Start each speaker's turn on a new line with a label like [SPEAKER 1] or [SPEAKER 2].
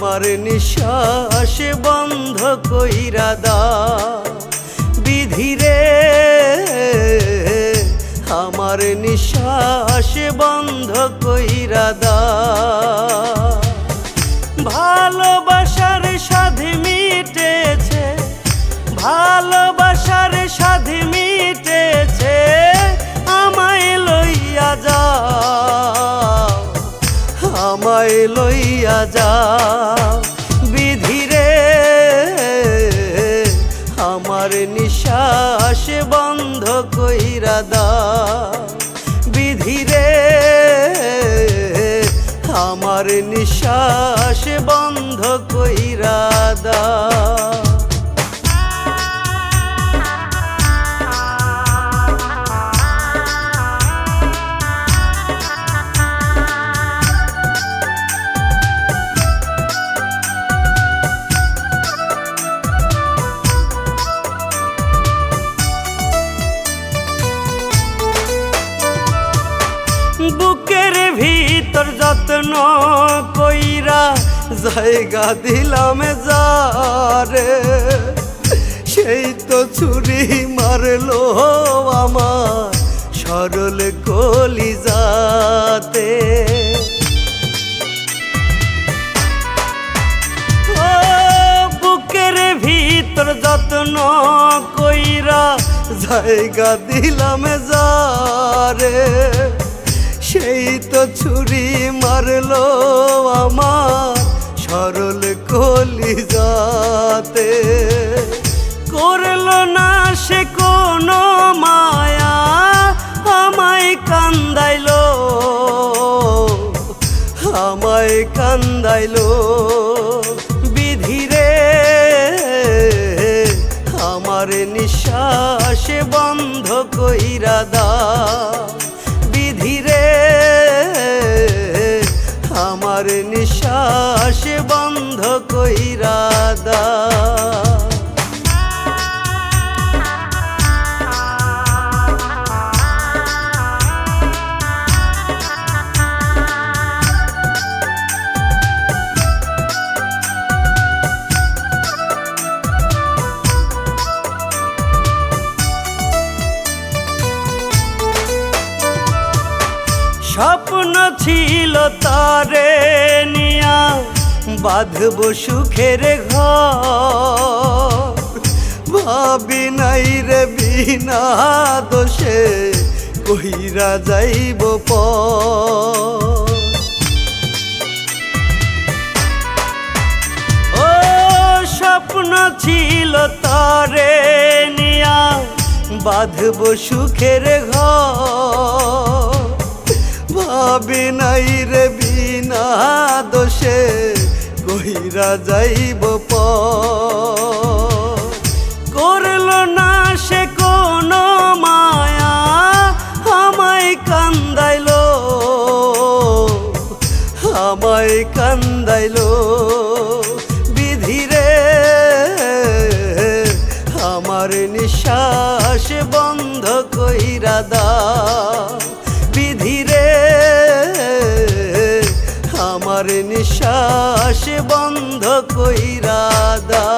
[SPEAKER 1] আমার নিঃশ্বাস বন্ধ কইরা দা। বিধিরে আমার নিঃশ্বাস বন্ধ কইরা দা। ভালোবাসার সাধি মিটেছে, ভালোবাসার সাধি মিটেছে, আমায় লইয়া যা আমায় লইয়া যা নিঃশ্বাস বন্ধ কইরা দা বিধিরে আমার নিশ্বাস বন্ধ কইরা দা ভিতর যত্ন কইরা জায়গা দিলাম যারে। সেই তো ছুরি মারলো আমার সরল কলি যাতে বুকের ভিতর যত্ন কইরা জায়গা দিলাম যারে। সেই তো ছুরি মারলো আমার সরল কলি যাতে করল না সে কোনো মায়া, আমায় কান্দাইল, আমায় কান্দাইলো। বিধিরে আমার নিঃশ্বাস বন্ধ কইরা দা বন্ধ কইরা দা। স্বপ্ন ছিল তারে নিয়া। বাঁধব সুখের ঘর। ভাবি নাই রে বিনা দোষে কহিরা যাইব প স্বপ্ন ছিল তারে নিয়া বাঁধব সুখের ঘর। ভাবি নাই রে বিনা দোষে কহিরা যাইব প করল না সে কোনো মায়া, আমায় কান্দাইলো। আমায় কান্দাইলো। বিধিরে আমার নিঃশ্বাস বন্ধ কইরা দা আমার নিশ্বাস বন্ধ কইরা দা